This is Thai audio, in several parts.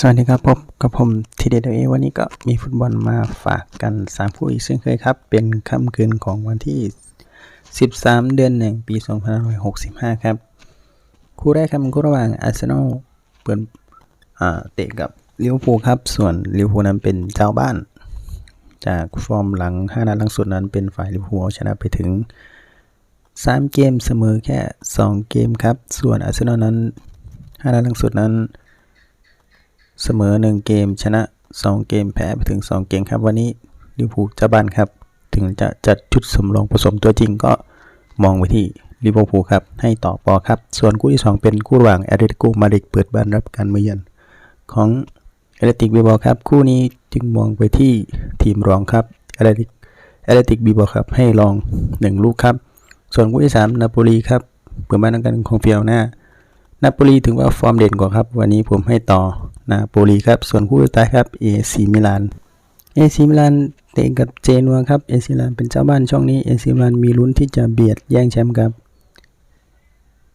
สวัสดีครับพบกับผมทีเดเอวันนี้ก็มีฟุตบอลมาฝากกัน 3 คู่อีกเช่นเคยครับ เป็นค่ำคืนของวันที่ 13 เดือนหนึ่งปี 2565 ครับ คู่แรกครับเป็นคู่ระหว่างอาร์เซนอลเปิดอ่าเตะกับลิเวอร์พูลครับ ส่วนลิเวอร์พูลนั้นเป็นเจ้าบ้าน จากฟอร์มหลัง 5 นัดหลังสุดนั้นเป็นฝ่ายลิเวอร์พูลชนะไปถึง 3 เกมเสมอแค่ 2 เกมครับ ส่วนอาร์เซนอลนั้น 5 นัดหลังสุดนั้น เสมอ 1 เกมชนะ 2 เกมแพ้ไปถึง 2 เกมครับ วันนี้ลิเวอร์พูลเจ้าบ้านครับ ถึงจะจัดชุดสำรองผสมตัวจริงก็มองไปที่ลิเวอร์พูลครับ ให้ต่อปอครับ ส่วนคู่ที่ 2 เป็นคู่ระหว่างแอตเลติโกมาดริดเปิดบ้านรับการมาเยือนของแอตเลติกบิบอครับ คู่นี้จึงมองไปที่ทีมรองครับแอตเลติกแอตเลติกบิบอครับให้ลอง 1 ลูกครับ ส่วนคู่ที่3นาโปลีครับเปิดบ้านรับการของเฟียวหน้านาโปลีถือว่าฟอร์มเด่นกว่าครับ วันนี้ผมให้ต่อ นาโปลีครับ ส่วนคู่สุดท้ายครับเอซีมิลานเอซีมิลานเตะกับเจนัวครับเอซีมิลานเป็นเจ้าบ้านช่องนี้เอซีมิลานมีลุ้นที่จะเบียดแย่งแชมป์ครับ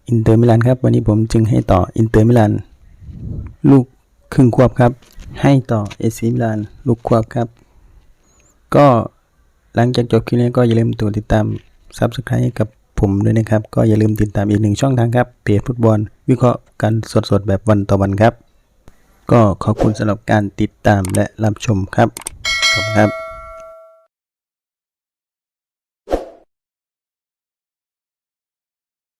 อินเตอร์มิลานครับ วันนี้ผมจึงให้ต่ออินเตอร์มิลานลูกครึ่งควบครับ ให้ต่อเอซีมิลานลูกควบครับ ก็หลังจากจบคลิปนี้ก็อย่าลืมตัวติดตาม Subscribe กับผมด้วยนะครับ ก็อย่าลืมติดตามอีกหนึ่งช่องทางครับเพจฟุตบอล วิเคราะห์กันสดๆแบบวันต่อวันครับ ก็ขอบคุณสำหรับการติดตามและรับชมครับ ขอบคุณครับ